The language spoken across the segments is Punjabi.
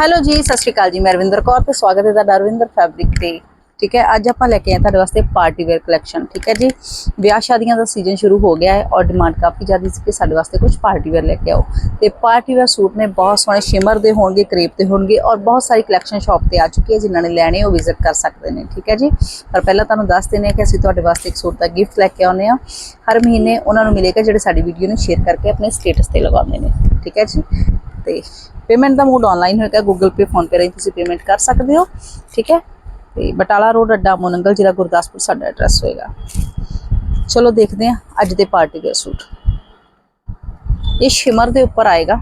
ਹੈਲੋ ਜੀ, ਸਤਿ ਸ਼੍ਰੀ ਅਕਾਲ ਜੀ, ਮੈਂ ਰਵਿੰਦਰ ਕੌਰ ਤੇ ਸਵਾਗਤ ਹੈ ਤੁਹਾਡਾ ਰਵਿੰਦਰ ਫੈਬਰਿਕ ਤੇ, ਠੀਕ ਹੈ? ਅੱਜ ਆਪਾਂ ਲੈ ਕੇ ਆਏ ਤੁਹਾਡੇ ਵਾਸਤੇ ਪਾਰਟੀ ਵੇਅਰ ਕਲੈਕਸ਼ਨ ਠੀਕ ਹੈ ਜੀ? ਵਿਆਹ ਸ਼ਾਦੀਆਂ ਦਾ ਸੀਜ਼ਨ ਸ਼ੁਰੂ ਹੋ ਗਿਆ ਹੈ ਔਰ ਡਿਮਾਂਡ ਕਾਫੀ ਜ਼ਿਆਦਾ ਸੀ ਕਿ ਸਾਡੇ ਵਾਸਤੇ ਕੁਝ ਪਾਰਟੀ ਵੇਅਰ ਲੈ ਕੇ ਆਓ। ਤੇ ਪਾਰਟੀ ਵੇਅਰ ਸੂਟ ਨੇ ਬਹੁਤ ਸੋਹਣੇ ਸ਼ਿਮਰ ਦੇ ਹੋਣਗੇ ਕ੍ਰੇਪ ਦੇ ਹੋਣਗੇ ਔਰ ਬਹੁਤ ਸਾਰੀ ਕਲੈਕਸ਼ਨ ਸ਼ਾਪ ਤੇ ਆ ਚੁੱਕੀ ਹੈ ਜਿਨ੍ਹਾਂ ਨੇ ਲੈਣੇ ਉਹ ਵਿਜ਼ਿਟ ਕਰ ਸਕਦੇ ਨੇ, ਠੀਕ ਹੈ ਜੀ? ਪਰ ਪਹਿਲਾਂ ਤੁਹਾਨੂੰ ਦੱਸ ਦਿੰਦੇ ਹਾਂ ਕਿ ਅਸੀਂ ਤੁਹਾਡੇ ਵਾਸਤੇ ਇੱਕ ਸੂਟ ਦਾ ਗਿਫਟ ਲੈ ਕੇ ਆਉਂਦੇ ਹਾਂ। ਹਰ ਮਹੀਨੇ ਉਹਨਾਂ ਨੂੰ ਮਿਲੇਗਾ ਜਿਹੜੇ ਸਾਡੀ ਵੀਡੀਓ ਨੂੰ ਸ਼ੇਅਰ ਕਰਕੇ ਆਪਣੇ ਸਟੇਟਸ ਤੇ ਲਗਾਉਂਦੇ ਨੇ, ਠੀਕ ਹੈ ਜੀ? ਤੇ ਪੇਮੈਂਟ ਦਾ ਮੋਡ ਆਨਲਾਈਨ ਹੋਏਗਾ ਗੂਗਲ ਪੇ ਫੋਨ ਪੇ ਰਾਹੀਂ ਤੁਸੀਂ ਪੇਮੈਂਟ ਕਰ ਸਕਦੇ ਹੋ, ਠੀਕ ਹੈ? ਤੇ ਬਟਾਲਾ ਰੋਡ ਅੱਡਾ ਮੋਨੰਗਲ ਜ਼ਿਲ੍ਹਾ ਗੁਰਦਾਸਪੁਰ ਸਾਡਾ ਐਡਰੈਸ ਹੋਏਗਾ। ਚਲੋ ਦੇਖਦੇ ਹਾਂ, ਅੱਜ ਦੇ ਪਾਰਟੀ ਵੇਅਰ ਸੂਟ ਇਹ ਸ਼ਿਮਰ ਦੇ ਉੱਪਰ ਆਏਗਾ।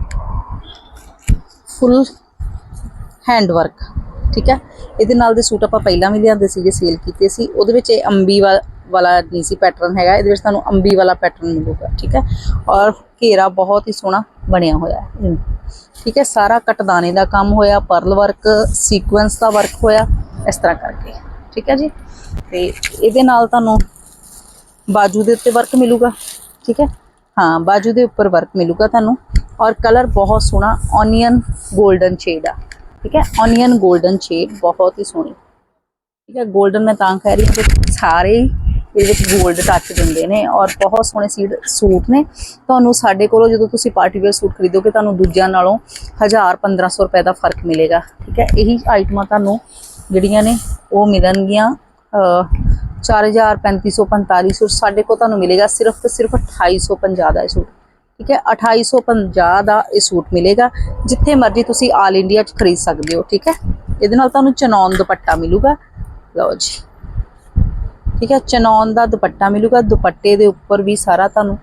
ਫੁੱਲ ਹੈਂਡ ਵਰਕ ਠੀਕ ਹੈ? ਇਹਦੇ ਨਾਲ ਦੇ ਸੂਟ ਆਪਾਂ ਪਹਿਲਾਂ ਵੀ ਲਿਆਂਦੇ ਸੀਗੇ ਸੇਲ ਕੀਤੇ ਸੀ। ਉਹਦੇ ਵਿੱਚ ਇਹ ਅੰਬੀ ਵਾ- ਵਾਲਾ ਨਹੀਂ ਸੀ ਪੈਟਰਨ ਹੈਗਾ, ਇਹਦੇ ਵਿੱਚ ਤੁਹਾਨੂੰ ਅੰਬੀ ਵਾਲਾ ਪੈਟਰਨ ਮਿਲੂਗਾ, ਠੀਕ ਹੈ? ਔਰ ਘੇਰਾ ਬਹੁਤ ਹੀ ਸੋਹਣਾ ਬਣਿਆ ਹੋਇਆ ਹੈ। ਠੀਕ ਹੈ? ਸਾਰਾ ਕਟਦਾਨੇ ਦਾ ਕੰਮ ਹੋਇਆ ਪਰਲ ਵਰਕ ਸੀਕੁਐਂਸ ਦਾ ਵਰਕ ਹੋਇਆ, ਇਸ ਤਰ੍ਹਾਂ ਕਰਕੇ, ਠੀਕ ਹੈ ਜੀ? ਤੇ ਇਹਦੇ ਨਾਲ ਤੁਹਾਨੂੰ ਬਾਜੂ ਦੇ ਉੱਤੇ ਵਰਕ ਮਿਲੂਗਾ, ਠੀਕ ਹੈ? ਹਾਂ, ਬਾਜੂ ਦੇ ਉੱਪਰ ਵਰਕ ਮਿਲੂਗਾ ਤੁਹਾਨੂੰ, ਔਰ ਕਲਰ ਬਹੁਤ ਸੋਹਣਾ ਔਨੀਅਨ 골ਡਨ ਸ਼ੇਡ ਆ, ਠੀਕ ਹੈ? ਔਨੀਅਨ 골ਡਨ ਸ਼ੇਡ ਬਹੁਤ ਹੀ ਸੋਹਣੀ, ਠੀਕ ਹੈ? 골ਡਨ ਮੈਂ ਤਾਂ ਕਹਿ ਰਹੀ ਹਾਂ ਕਿ ਸਾਰੇ ਇਹਦੇ ਵਿੱਚ 골ਡ ਟੱਚ ਦਿੰਦੇ ਨੇ ਔਰ ਬਹੁਤ ਸੋਹਣੇ ਸੀਡ ਸੂਟ ਨੇ। ਤੁਹਾਨੂੰ ਸਾਡੇ ਕੋਲੋਂ ਜਦੋਂ ਤੁਸੀਂ ਪਾਰਟੀ ਵੇਅਰ ਸੂਟ ਖਰੀਦੋਗੇ ਤੁਹਾਨੂੰ ਦੂਜਿਆਂ ਨਾਲੋਂ 1000 1500 ਰੁਪਏ ਦਾ ਫ਼ਰਕ ਮਿਲੇਗਾ। ਠੀਕ ਹੈ ਇਹੀ ਆਈਟਮਾਂ ਤੁਹਾਨੂੰ ਜਿਹੜੀਆਂ ਨੇ ਉਹ ਮਿਲਣਗੀਆਂ ਅਹ, 4000 3500 4500 ਸਾਡੇ ਕੋਲ ਤੁਹਾਨੂੰ ਮਿਲੇਗਾ ਸਿਰਫ ਤੇ ਸਿਰਫ 2850 ਦਾ ਇਹ ਸੂਟ। ਠੀਕ ਹੈ 2850 ਦਾ ਇਹ ਸੂਟ ਮਿਲੇਗਾ ਜਿੱਥੇ ਮਰਜ਼ੀ ਤੁਸੀਂ ਆਲ ਇੰਡੀਆ 'ਚ ਖਰੀਦ ਸਕਦੇ ਹੋ। ਠੀਕ ਹੈ ਇਹਦੇ ਨਾਲ ਤੁਹਾਨੂੰ ਚਨੌਨ ਦੁਪੱਟਾ ਮਿਲੂਗਾ। ਲਓ ਜੀ। ਠੀਕ ਹੈ? ਚਨੌਨ ਦਾ ਦੁਪੱਟਾ ਮਿਲੂਗਾ, ਦੁਪੱਟੇ ਦੇ ਉੱਪਰ ਵੀ ਸਾਰਾ ਤੁਹਾਨੂੰ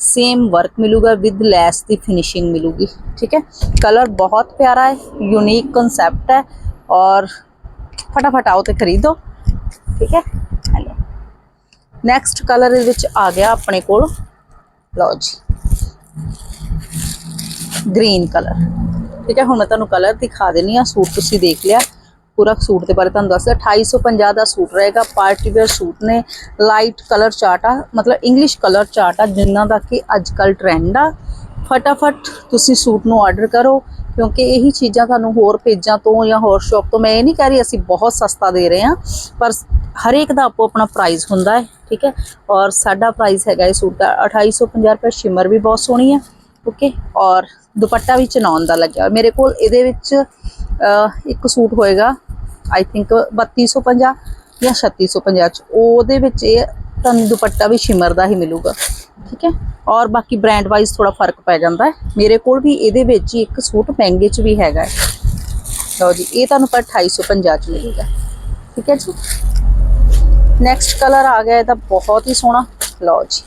ਸੇਮ ਵਰਕ ਮਿਲੂਗਾ ਵਿਦ ਲੈਸ ਦੀ ਫਿਨਿਸ਼ਿੰਗ ਮਿਲੂਗੀ, ਠੀਕ ਹੈ? ਕਲਰ ਬਹੁਤ ਪਿਆਰਾ ਹੈ ਯੂਨੀਕ ਕਨਸੈਪਟ ਹੈ ਔਰ ਫਟਾਫਟ ਆਓ ਤੇ ਖਰੀਦੋ, ਠੀਕ ਹੈ? ਹੈਲੋ ਨੈਕਸਟ ਕਲਰ ਦੇ ਵਿੱਚ ਆ ਗਿਆ ਆਪਣੇ ਕੋਲ, ਲਓ ਜੀ। ਗ੍ਰੀਨ ਕਲਰ ਠੀਕ ਹੈ? ਹੁਣ ਮੈਂ ਤੁਹਾਨੂੰ ਕਲਰ ਦਿਖਾ ਦੇਣੀ ਆ ਸੂਟ ਤੁਸੀਂ ਦੇਖ ਲਿਆ। ਪੂਰਾ ਸੂਟ ਦੇ ਬਾਰੇ ਤੁਹਾਨੂੰ ਦੱਸਦਾ। 2850 ਦਾ ਸੂਟ ਰਹੇਗਾ। ਪਾਰਟੀ ਵੇਅਰ ਸੂਟ ਨੇ। ਲਾਈਟ ਕਲਰ ਚਾਰਟ ਆ। ਮਤਲਬ ਇੰਗਲਿਸ਼ ਕਲਰ ਚਾਰਟ ਆ ਜਿਨ੍ਹਾਂ ਦਾ ਕਿ ਅੱਜ ਕੱਲ ਟ੍ਰੈਂਡ ਆ। ਫਟਾਫਟ ਤੁਸੀਂ ਸੂਟ ਨੂੰ ਆਰਡਰ ਕਰੋ, ਕਿਉਂਕਿ ਇਹੀ ਚੀਜ਼ਾਂ ਤੁਹਾਨੂੰ ਹੋਰ ਪੇਜਾਂ ਤੋਂ ਜਾਂ ਹੋਰ ਸ਼ਾਪ ਤੋਂ, ਮੈਂ ਇਹ ਨਹੀਂ ਕਹਿ ਰਹੀ ਅਸੀਂ ਬਹੁਤ ਸਸਤਾ ਦੇ ਰਹੇ ਹਾਂ, ਪਰ ਹਰੇਕ ਦਾ ਆਪੋ ਆਪਣਾ ਪ੍ਰਾਈਸ ਹੁੰਦਾ ਹੈ, ਠੀਕ ਹੈ? ਔਰ ਸਾਡਾ ਪ੍ਰਾਈਸ ਹੈਗਾ ਇਹ ਸੂਟ ਦਾ 2850 ਰੁਪਏ। ਸ਼ਿਮਰ ਵੀ ਬਹੁਤ ਸੋਹਣੀ ਹੈ ਓਕੇ ਔਰ ਦੁਪੱਟਾ ਵੀ ਚਨਾਉਣ ਦਾ ਲੱਗਿਆ ਮੇਰੇ ਕੋਲ ਇਹਦੇ ਵਿੱਚ ਇੱਕ ਸੂਟ ਹੋਏਗਾ ਆਈ ਥਿੰਕ 3250 ਜਾਂ 3650 ਚ। ਉਹਦੇ ਵਿੱਚ ਇਹ ਤੁਹਾਨੂੰ ਦੁਪੱਟਾ ਵੀ ਸ਼ਿਮਰ ਦਾ ਹੀ ਮਿਲੂਗਾ, ਠੀਕ ਹੈ? ਔਰ ਬਾਕੀ ਬ੍ਰਾਂਡ ਵਾਈਜ਼ ਥੋੜਾ ਫ਼ਰਕ ਪੈ ਜਾਂਦਾ ਹੈ। ਮੇਰੇ ਕੋਲ ਵੀ ਇਹਦੇ ਵਿੱਚ ਹੀ ਇੱਕ ਸੂਟ ਮਹਿੰਗੇ ਚ ਵੀ ਹੈਗਾ ਹੈ। ਲਓ ਜੀ, ਇਹ ਤੁਹਾਨੂੰ ਪਰ 2850 ਚ ਮਿਲੇਗਾ, ਠੀਕ ਹੈ ਜੀ? ਨੈਕਸਟ ਕਲਰ ਆ ਗਿਆ ਇਹਦਾ ਬਹੁਤ ਹੀ ਸੋਹਣਾ। ਲਓ ਜੀ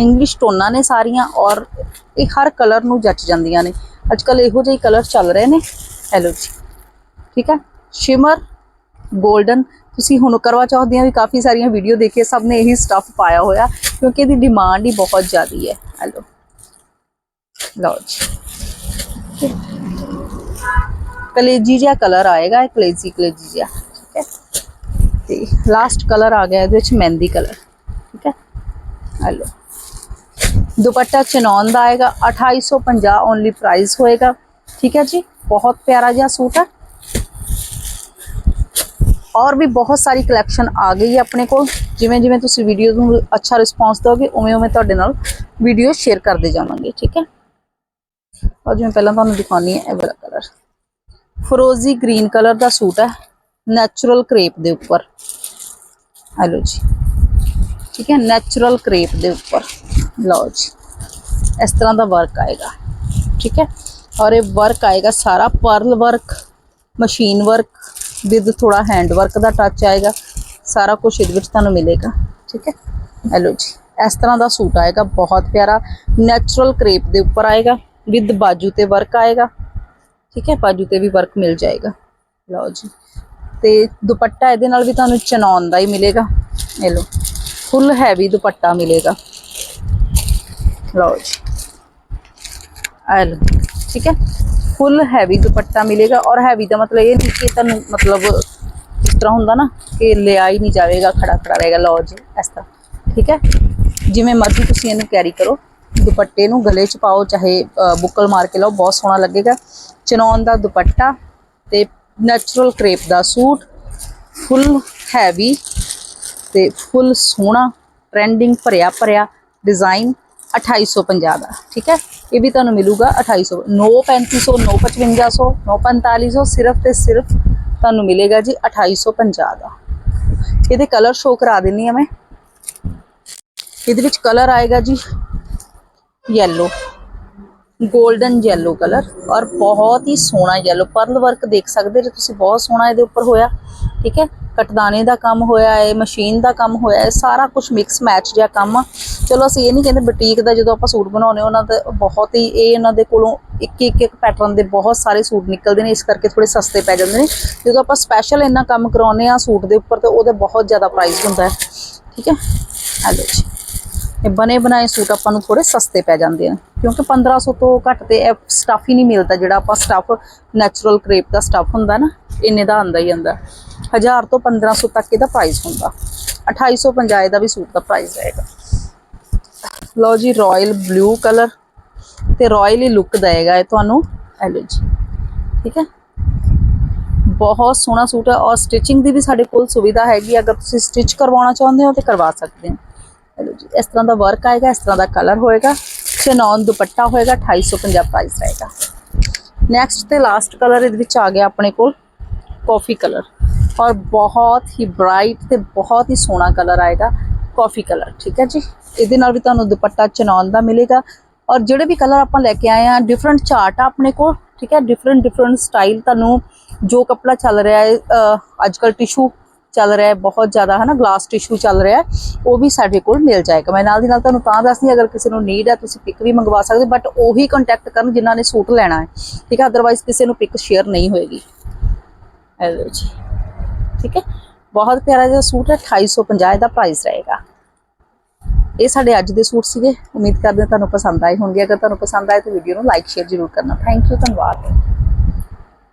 ਇੰਗਲਿਸ਼ ਟੋਨਾਂ ਨੇ ਸਾਰੀਆਂ ਔਰ ਇਹ ਹਰ ਕਲਰ ਨੂੰ ਜੱਚ ਜਾਂਦੀਆਂ ਨੇ। ਅੱਜ ਕੱਲ ਇਹੋ ਜਿਹੇ ਕਲਰ ਚੱਲ ਰਹੇ ਨੇ। ਹੈਲੋ ਜੀ। ਠੀਕ ਹੈ ਸ਼ਿਮਰ 골ਡਨ ਤੁਸੀਂ ਹੁਣ ਕਰਵਾ ਚੌਥ ਦੀਆਂ ਵੀ ਕਾਫੀ ਸਾਰੀਆਂ ਵੀਡੀਓ ਦੇਖੀਏ ਸਭ ਨੇ ਇਹੀ ਸਟੱਫ ਪਾਇਆ ਹੋਇਆ, ਕਿਉਂਕਿ ਇਹਦੀ ਡਿਮਾਂਡ ਹੀ ਬਹੁਤ ਜ਼ਿਆਦੀ ਹੈ। ਹੈਲੋ ਲਓ ਜੀ। ਕਲੇਜੀ ਜਿਹਾ ਕਲਰ ਆਏਗਾ, ਇਹ ਕਲੇਜੀ ਕਲੇਜੀ ਜਿਹਾ, ਠੀਕ ਹੈ? ਤੇ ਲਾਸਟ ਕਲਰ ਆ ਗਿਆ, ਇਹਦੇ ਵਿੱਚ ਮਹਿੰਦੀ ਕਲਰ ਠੀਕ ਹੈ? ਹੈਲੋ ਦੁਪੱਟਾ ਚਨੌਨ ਦਾ ਆਏਗਾ 2850 ਓਨਲੀ ਪ੍ਰਾਈਸ ਹੋਏਗਾ, ਠੀਕ ਹੈ ਜੀ? ਬਹੁਤ ਪਿਆਰਾ ਜਿਹਾ ਸੂਟ ਹੈ ਔਰ ਵੀ ਬਹੁਤ ਸਾਰੀ ਕਲੈਕਸ਼ਨ ਆ ਗਈ ਹੈ ਆਪਣੇ ਕੋਲ। ਜਿਵੇਂ ਜਿਵੇਂ ਤੁਸੀਂ ਵੀਡੀਓ ਨੂੰ ਅੱਛਾ ਰਿਸਪੌਂਸ ਦਿਓਗੇ, ਉਵੇਂ ਉਵੇਂ ਤੁਹਾਡੇ ਨਾਲ ਵੀਡੀਓ ਸ਼ੇਅਰ ਕਰਦੇ ਜਾਵਾਂਗੇ, ਠੀਕ ਹੈ? ਔਰ ਜਿਵੇਂ ਪਹਿਲਾਂ ਤੁਹਾਨੂੰ ਦਿਖਾਉਣੀ ਹੈ ਇਹ ਵਾਲਾ ਕਲਰ ਫਰੋਜ਼ੀ ਗ੍ਰੀਨ ਕਲਰ ਦਾ ਸੂਟ ਹੈ ਨੈਚੁਰਲ ਕ੍ਰੇਪ ਦੇ ਉੱਪਰ। ਹੈਲੋ ਜੀ। ਠੀਕ ਹੈ ਨੈਚੁਰਲ ਕ੍ਰੇਪ ਦੇ ਉੱਪਰ। ਲਓ ਜੀ। ਇਸ ਤਰ੍ਹਾਂ ਦਾ ਵਰਕ ਆਏਗਾ। ਠੀਕ ਹੈ? ਔਰ ਇਹ ਵਰਕ ਆਏਗਾ ਸਾਰਾ pearl work machine work with ਥੋੜਾ ਹੈਂਡ ਵਰਕ ਦਾ ਟੱਚ ਆਏਗਾ, ਸਾਰਾ ਕੁਝ ਇਹਦੇ ਵਿੱਚ ਤੁਹਾਨੂੰ ਮਿਲੇਗਾ, ਠੀਕ ਹੈ? ਹੈਲੋ ਜੀ, ਇਸ ਤਰ੍ਹਾਂ ਦਾ ਸੂਟ ਆਏਗਾ, ਬਹੁਤ ਪਿਆਰਾ ਨੈਚੁਰਲ ਕ੍ਰੇਪ ਦੇ ਉੱਪਰ ਆਏਗਾ, ਵਿਦ ਬਾਜੂ ਤੇ ਵਰਕ ਆਏਗਾ, ਠੀਕ ਹੈ? ਬਾਜੂ ਤੇ ਵੀ ਵਰਕ ਮਿਲ ਜਾਏਗਾ, ਲਓ ਜੀ। ਤੇ ਦੁਪੱਟਾ ਇਹਦੇ ਨਾਲ ਵੀ ਤੁਹਾਨੂੰ ਚਨੌਨ ਦਾ ਹੀ ਮਿਲੇਗਾ ਇਹ ਲਓ ਫੁੱਲ ਹੈਵੀ ਦੁਪੱਟਾ ਮਿਲੇਗਾ, ਲਓ ਜੀ। ਆ ਲਓ, ਠੀਕ ਹੈ? ਫੁੱਲ ਹੈਵੀ ਦੁਪੱਟਾ ਮਿਲੇਗਾ ਔਰ ਹੈਵੀ ਦਾ ਮਤਲਬ ਇਹ ਨਹੀਂ ਕਿ ਤੁਹਾਨੂੰ ਮਤਲਬ ਇਸ ਤਰ੍ਹਾਂ ਹੁੰਦਾ ਨਾ ਕਿ ਲਿਆ ਹੀ ਨਹੀਂ ਜਾਵੇਗਾ, ਖੜਾ ਖੜਾ ਰਹੇਗਾ, ਲਓ ਜੀ, ਇਸ ਤਰ੍ਹਾਂ, ਠੀਕ ਹੈ? ਜਿਵੇਂ ਮਰਜ਼ੀ ਤੁਸੀਂ ਇਹਨੂੰ ਕੈਰੀ ਕਰੋ, ਦੁਪੱਟੇ ਨੂੰ ਗਲੇ 'ਚ ਪਾਓ, ਚਾਹੇ ਬੁੱਕਲ ਮਾਰ ਕੇ ਲਾਓ, ਬਹੁਤ ਸੋਹਣਾ ਲੱਗੇਗਾ। ਚਨੌਨ ਦਾ ਦੁਪੱਟਾ ਤੇ ਨੈਚੁਰਲ ਕ੍ਰੇਪ ਦਾ ਸੂਟ ਫੁੱਲ ਹੈਵੀ ਤੇ ਫੁੱਲ ਸੋਹਣਾ ਟ੍ਰੈਂਡਿੰਗ ਭਰਿਆ ਭਰਿਆ ਡਿਜ਼ਾਈਨ 2850 ਦਾ, ਠੀਕ ਹੈ? ਇਹ ਵੀ ਤੁਹਾਨੂੰ ਮਿਲੂਗਾ 2800 9 3500 9 5500 9 4500 ਸਿਰਫ ਤੇ ਸਿਰਫ ਤੁਹਾਨੂੰ ਮਿਲੇਗਾ ਜੀ 2850 ਦਾ। ਇਹਦੇ ਕਲਰ ਸ਼ੋ ਕਰਾ ਦਿੰਨੀ ਆ ਮੈਂ। ਇਹਦੇ ਵਿੱਚ ਕਲਰ ਆਏਗਾ ਜੀ ਯੈਲੋ ਗੋਲਡਨ ਯੈਲੋ ਕਲਰ ਔਰ ਬਹੁਤ ਹੀ ਸੋਹਣਾ ਯੈਲੋ ਪਰਲ ਵਰਕ ਦੇਖ ਸਕਦੇ ਜੇ ਤੁਸੀਂ, ਬਹੁਤ ਸੋਹਣਾ ਇਹਦੇ ਉੱਪਰ ਹੋਇਆ, ਠੀਕ ਹੈ? ਕਟਦਾਨੇ ਦਾ ਕੰਮ ਹੋਇਆ ਹੈ, ਮਸ਼ੀਨ ਦਾ ਕੰਮ ਹੋਇਆ ਹੈ, ਸਾਰਾ ਕੁਝ ਮਿਕਸ ਮੈਚ ਜਿਹਾ ਕੰਮ ਆ। ਚਲੋ ਅਸੀਂ ਇਹ ਨਹੀਂ ਕਹਿੰਦੇ ਬੁਟੀਕ ਦਾ ਜਦੋਂ ਆਪਾਂ ਸੂਟ ਬਣਾਉਨੇ ਉਹਨਾਂ ਦਾ ਬਹੁਤ ਹੀ, ਇਹ ਇਹਨਾਂ ਦੇ ਕੋਲੋਂ ਇੱਕ ਇੱਕ ਇੱਕ ਪੈਟਰਨ ਦੇ ਬਹੁਤ ਸਾਰੇ ਸੂਟ ਨਿਕਲਦੇ ਨੇ, ਇਸ ਕਰਕੇ ਥੋੜੇ ਸਸਤੇ ਪੈ ਜਾਂਦੇ ਨੇ। ਜਦੋਂ ਆਪਾਂ ਸਪੈਸ਼ਲ ਇੰਨਾ ਕੰਮ ਕਰਾਉਨੇ ਆ ਸੂਟ ਦੇ ਉੱਪਰ, ਤੇ ਉਹਦਾ ਬਹੁਤ ਜ਼ਿਆਦਾ ਪ੍ਰਾਈਸ ਹੁੰਦਾ ਹੈ। ਠੀਕ ਹੈ? ਆ ਲਓ ਜੀ। ਇਹ ਬਨੇ ਬਣਾਏ ਸੂਟ ਆਪਾਂ ਨੂੰ ਥੋੜੇ ਸਸਤੇ ਪੈ ਜਾਂਦੇ ਆ। ਕਿਉਂਕਿ 1500 ਤੋਂ ਘੱਟ ਤੇ ਇਹ ਸਟਫ ਹੀ ਨਹੀਂ ਮਿਲਦਾ, ਜਿਹੜਾ ਆਪਾਂ ਸਟਫ ਨੈਚੁਰਲ ਕ੍ਰੇਪ ਦਾ ਸਟਫ ਹੁੰਦਾ ਨਾ, ਇੰਨੇ ਦਾ ਆਂਦਾ ਹੀ ਆਂਦਾ 1000 ਤੋਂ 1500 ਤੱਕ ਇਹਦਾ ਪ੍ਰਾਈਸ ਹੁੰਦਾ। 2850 ਦਾ ਵੀ ਸੂਟ ਦਾ ਪ੍ਰਾਈਸ ਰਹੇਗਾ ਲਓ ਜੀ ਰਾਇਲ ਬਲੂ ਕਲਰ ਤੇ ਰਾਇਲ ਹੀ ਲੁੱਕ ਦੇਗਾ ਇਹ ਤੁਹਾਨੂੰ। ਇਹ ਲਓ ਜੀ, ਠੀਕ ਹੈ? ਬਹੁਤ ਸੋਹਣਾ ਸੂਟ ਹੈ ਔਰ ਸਟਿਚਿੰਗ ਦੀ ਵੀ ਸਾਡੇ ਕੋਲ ਸੁਵਿਧਾ ਹੈਗੀ ਅਗਰ ਤੁਸੀਂ ਸਟਿਚ ਕਰਵਾਉਣਾ ਚਾਹੁੰਦੇ ਹੋ ਤੇ ਕਰਵਾ ਸਕਦੇ ਹੋ। ਚਲੋ ਜੀ, ਇਸ ਤਰ੍ਹਾਂ ਦਾ ਵਰਕ ਆਏਗਾ, ਇਸ ਤਰ੍ਹਾਂ ਦਾ ਕਲਰ ਹੋਏਗਾ ਚਨੌਨ ਦੁਪੱਟਾ ਹੋਏਗਾ 2850 ਪ੍ਰਾਈਸ ਰਹੇਗਾ। ਨੈਕਸਟ ਤੇ ਲਾਸਟ ਕਲਰ ਇਹਦੇ ਵਿੱਚ ਆ ਗਿਆ ਆਪਣੇ ਕੋਲ ਕਾਫੀ ਕਲਰ ਔਰ ਬਹੁਤ ਹੀ ਬ੍ਰਾਈਟ ਤੇ ਬਹੁਤ ਹੀ ਸੋਹਣਾ ਕਲਰ ਆਏਗਾ ਕਾਫੀ ਕਲਰ ਠੀਕ ਹੈ ਜੀ? ਇਹਦੇ ਨਾਲ ਵੀ ਤੁਹਾਨੂੰ ਦੁਪੱਟਾ ਚਨੌਨ ਦਾ ਮਿਲੇਗਾ। ਔਰ ਜਿਹੜੇ ਵੀ ਕਲਰ ਆਪਾਂ ਲੈ ਕੇ ਆਏ ਆ ਡਿਫਰੈਂਟ ਚਾਰਟ ਆ ਆਪਣੇ ਕੋਲ, ਠੀਕ ਹੈ? ਡਿਫਰੈਂਟ ਡਿਫਰੈਂਟ ਸਟਾਈਲ ਤੁਹਾਨੂੰ ਜੋ ਕੱਪੜਾ ਚੱਲ ਰਿਹਾ ਹੈ ਅੱਜ ਕੱਲ ਟਿਸ਼ੂ ਚੱਲ ਰਿਹਾ ਹੈ, ਬਹੁਤ ਜ਼ਿਆਦਾ ਹੈ ਨਾ ਗਲਾਸ ਟਿਸ਼ੂ ਚੱਲ ਰਿਹਾ ਹੈ, ਉਹ ਵੀ ਸਾਡੇ ਕੋਲ ਮਿਲ ਜਾਏਗਾ। ਮੈਂ ਨਾਲ ਦੀ ਨਾਲ ਤੁਹਾਨੂੰ ਤਾਂ ਦੱਸਦੀ ਅਗਰ ਕਿਸੇ ਨੂੰ ਨੀਡ ਹੈ, ਤੁਸੀਂ ਪਿਕ ਵੀ ਮੰਗਵਾ ਸਕਦੇ ਬਟ ਉਹੀ ਕੰਟੈਕਟ ਕਰਨ ਜਿਨ੍ਹਾਂ ਨੇ ਸੂਟ ਲੈਣਾ ਹੈ, ਠੀਕ ਹੈ? ਅਦਰਵਾਈਜ਼ ਕਿਸੇ ਨੂੰ ਪਿਕ ਸ਼ੇਅਰ ਨਹੀਂ ਹੋਏਗੀ। ਇਹ ਲਓ ਜੀ, ਠੀਕ ਹੈ? ਬਹੁਤ ਪਿਆਰਾ ਜਿਹਾ ਸੂਟ ਹੈ 2850 ਦਾ ਪ੍ਰਾਈਸ ਰਹੇਗਾ। ਇਹ ਸਾਡੇ ਅੱਜ ਦੇ ਸੂਟ ਸੀਗੇ। ਉਮੀਦ ਕਰਦੇ ਹਾਂ ਤੁਹਾਨੂੰ ਪਸੰਦ ਆਏ ਹੋਣਗੇ। ਅਗਰ ਤੁਹਾਨੂੰ ਪਸੰਦ ਆਏ ਤਾਂ ਵੀਡੀਓ ਨੂੰ ਲਾਈਕ ਸ਼ੇਅਰ ਜ਼ਰੂਰ ਕਰਨਾ। ਥੈਂਕ ਯੂ ਧੰਨਵਾਦ।